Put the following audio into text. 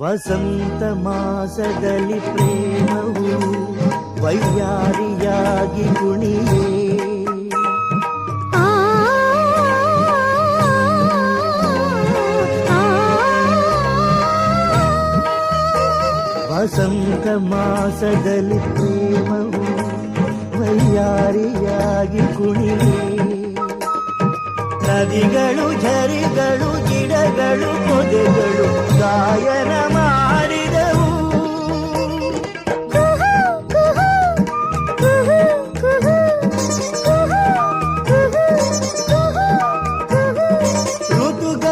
ವಸಂತ ಮಾಸದಲ್ಲಿ ಪ್ರೇಮವು ವೈಯಾರಿಯಾಗಿ ಕುಣಿಯೇ. ಆ ವಸಂತ ಮಾಸದಲ್ಲಿ ಪ್ರೇಮವು ವೈಯಾರಿಯಾಗಿ ಕುಣಿಯೇ. ನದಿಗಳು ಝರಿಗಳು ಗಿಡಗಳು